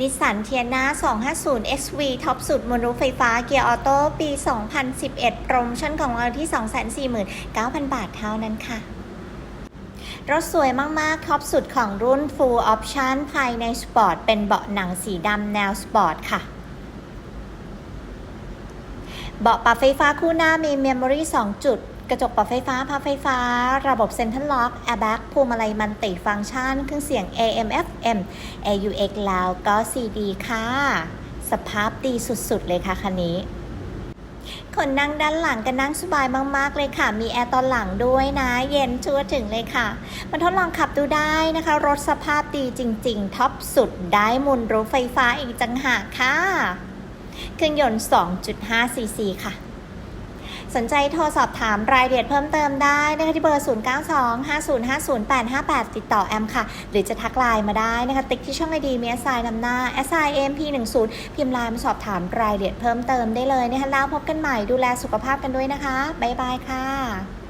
นิสสันเทียนา250 XV ท็อปสุดบนรถไฟฟ้าเกียร์ออโต้ปี 2011 โปรโมชั่นของเราที่ 249,000 บาทเท่านั้นค่ะรถสวยมาก ๆ ท็อปสุดของรุ่น Full Option ภายในสปอร์ต เป็นเบาะหนังสีดำแนวสปอร์ตค่ะ เบาะปรับไฟฟ้าคู่หน้ามีเมมโมรี่2จุด กระจกปรับไฟฟ้าพับไฟฟ้า ระบบเซ็นทรัลล็อกแอร์แบ็กพวงมาลัยมันติฟังก์ชัน เครื่องเสียง AM FM AUX แล้วก็ CD ค่ะ สภาพดีสุดๆ เลยค่ะคันนี้ คนนั่งด้านหลังก็นั่งสบายมากๆเลยค่ะ มีแอร์ตอนหลังด้วยนะ เย็นชั่วถึงเลยค่ะมาทดลองขับดูได้นะคะ รถสภาพดีจริง ๆ ท็อปสุดได้มุนรถไฟฟ้าอีกจังหากค่ะ เครื่องยนต์ 2.5ซีซีค่ะ สนใจโทรสอบถามรายละเอียดเพิ่มเติมได้นะคะที่เบอร์ 0925050858 ติดต่อแอมค่ะ หรือจะทักไลน์มาได้นะคะ ติ๊กที่ช่องไอดีมี SI นำหน้า SI MP10 พิมพ์ไลน์มาสอบถามรายละเอียดเพิ่มเติมได้เลยนะคะแล้วพบกันใหม่ดูแลสุขภาพกันด้วยนะคะบ๊ายบายค่ะ